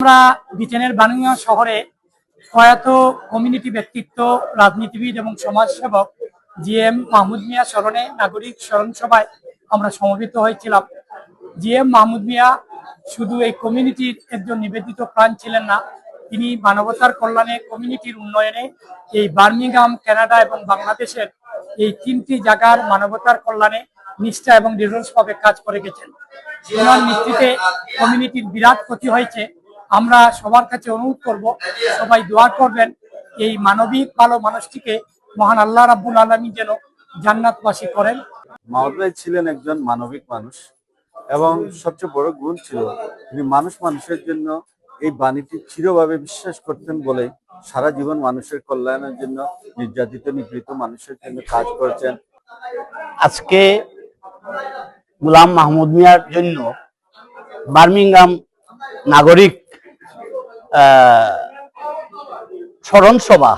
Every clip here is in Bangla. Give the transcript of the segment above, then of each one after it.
আমরা ব্রিটেনের বার্মিংহাম শহরে প্রয়াত কমিউনিটি ব্যক্তিত্ব, রাজনীতিবিদ এবং সমাজসেবক জি এম মাহমুদ মিয়া স্মরণে নাগরিক স্মরণ সভায় আমরা সমবেত হয়েছিলাম। জি এম মাহমুদ মিয়া শুধু এই কমিউনিটির একজন নিবেদিত প্রাণ ছিলেন না, তিনি মানবতার কল্যাণে কমিউনিটির উন্নয়নে এই বার্মিংহাম, কানাডা এবং বাংলাদেশের এই তিনটি জায়গার মানবতার কল্যাণে নিষ্ঠা এবং দৃঢ়ভাবে কাজ করে গেছেন। কমিউনিটির বিরাট ক্ষতি হয়েছে। আমরা সবার কাছে অনুরোধ করব সবাই দোয়া করবেন এই মানবিক ভালো মানুষটিকে মহান আল্লাহ রাব্বুল আলমী যেন জান্নাতবাসী করেন। মাহমুদ ভাই ছিলেন একজন মানবিক মানুষ এবং সবচেয়ে বড় গুণ ছিল তিনি মানুষ মানুষের জন্য এই বাণীটি চিরভাবে বিশ্বাস করতেন বলে সারা জীবন মানুষের কল্যাণের জন্য নির্যাতিত নিপীড়িত মানুষের জন্য কাজ করেছেন। আজকে গুলাম মাহমুদ মিয়ার জন্য বার্মিংহাম নাগরিক স্মরণ সভা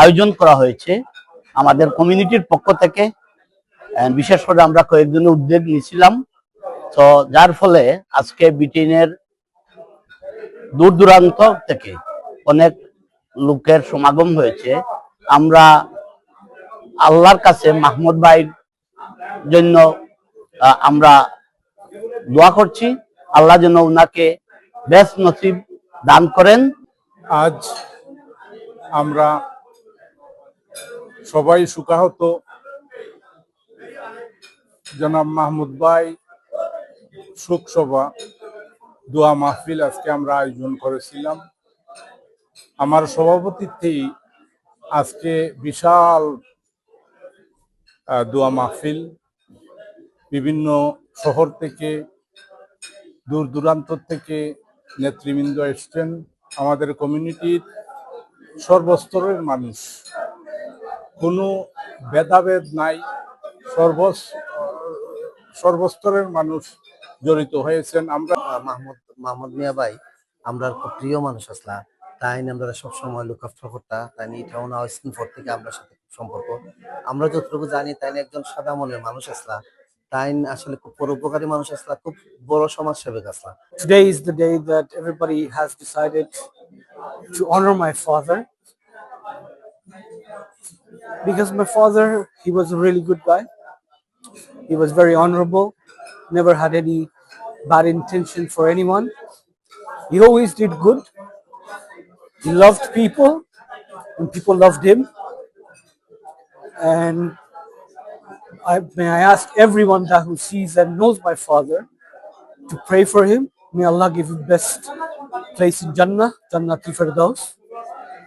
আয়োজন করা হয়েছে আমাদের কমিউনিটির পক্ষ থেকে। বিশেষ করে আমরা কয়েকজনের উদ্যোগ নিয়েছিলাম। তো যার ফলে আজকে ব্রিটেনের দূর দূরান্ত থেকে অনেক লোকের সমাগম হয়েছে। আমরা আল্লাহর কাছে মাহমুদ ভাইয়ের জন্য আমরা দোয়া করছি। আল্লাহ যেন উনাকে বেশ নসিব দান করেন। আজ আমরা সবাই সুখাহত জনাব মাহমুদ ভাই, শোক সভা, দোয়া মাহফিল আজকে আমরা আয়োজন করেছিলাম। আমার সভাপতিত্বেই আজকে বিশাল দোয়া মাহফিল। বিভিন্ন শহর থেকে, দূর দূরান্ত থেকে নেতৃবৃন্দ এসছেন, আমাদের কমিউনিটির সর্বস্তরের মানুষ। কোনো ভেদাভেদ নাই, সর্বস, সর্বস্তরের মানুষ জড়িত হয়েছেন। আমরা মাহমুদ মাহমুদ মিয়া ভাই, আমরা খুব প্রিয় মানুষ আসলা। তাই আমরা সবসময় লুক আফটার করতা, তাই এটা ওনা স্ক্রিনফোর থেকে আমরা সাথে সম্পর্ক। আমরা যতটুকু জানি, তাই একজন সাদা মনের মানুষ আসলা। তাই আসলে খুব পরোপকারী মানুষ আসলা খুব বড় সমাজ সেবক আসলা Today is the day that everybody has decided to honor my father. Because my father, he was a really good guy. He was very honorable, never had any bad intention for anyone. He always did good. He loved people, and people loved him. And I, may I ask everyone that who sees and knows my father to pray for him. May Allah give him best place in Jannah, Jannatul Firdaus.